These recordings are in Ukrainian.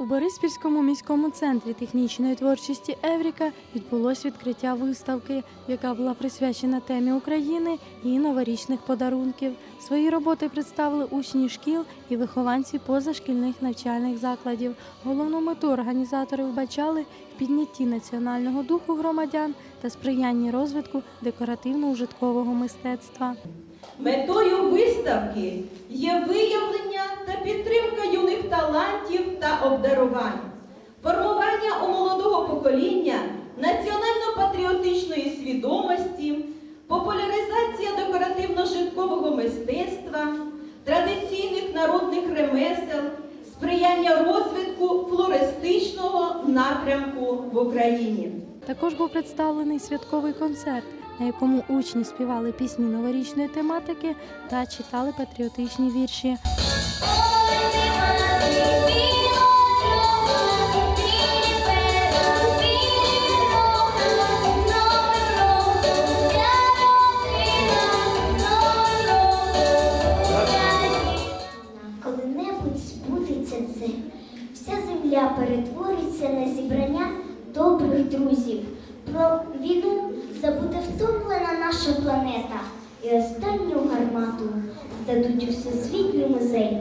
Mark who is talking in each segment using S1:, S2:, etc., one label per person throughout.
S1: У Бориспільському міському центрі технічної творчості Евріка відбулось відкриття виставки, яка була присвячена темі України і новорічних подарунків. Свої роботи представили учні шкіл і вихованці позашкільних навчальних закладів. Головну мету організатори вбачали в піднятті національного духу громадян та сприянні розвитку декоративно-ужиткового мистецтва.
S2: Метою виставки є виявлення та підтримка юних талантів та обдарувань, формування у молодого покоління національно-патріотичної свідомості, популяризація декоративно-житкового мистецтва, традиційних народних ремесел, сприяння розвитку флористичного напрямку в Україні.
S1: Також був представлений святковий концерт, на якому учні співали пісні новорічної тематики та читали патріотичні вірші.
S3: Перетвориться на зібрання добрих друзів. Про війну забуде втомлена наша планета, і останню гармату здадуть у всесвітній музей.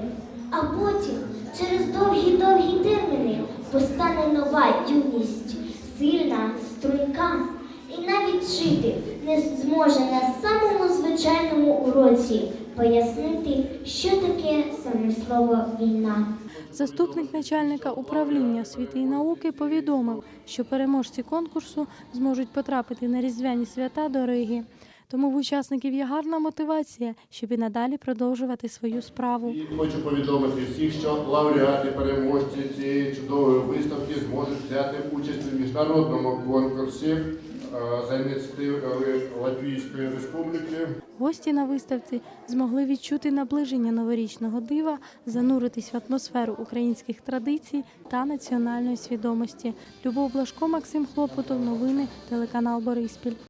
S3: А потім, через довгі-довгі терміни, постане нова юність, сильна, струнка, і навіть жити не зможе на самому звичайному уроці пояснити, що таке саме слово війна.
S1: Заступник начальника управління освіти і науки повідомив, що переможці конкурсу зможуть потрапити на різдвяні свята до Риги. Тому в учасників є гарна мотивація, щоб і надалі продовжувати свою справу.
S4: І хочу повідомити всіх, що лауреати, переможці цієї чудової виставки зможуть взяти участь у міжнародному конкурсі за ініціативи Латвійської Республіки.
S1: Гості на виставці змогли відчути наближення новорічного дива, зануритись в атмосферу українських традицій та національної свідомості. Любов Блажко, Максим Хлопотов, новини, телеканал Бориспіль.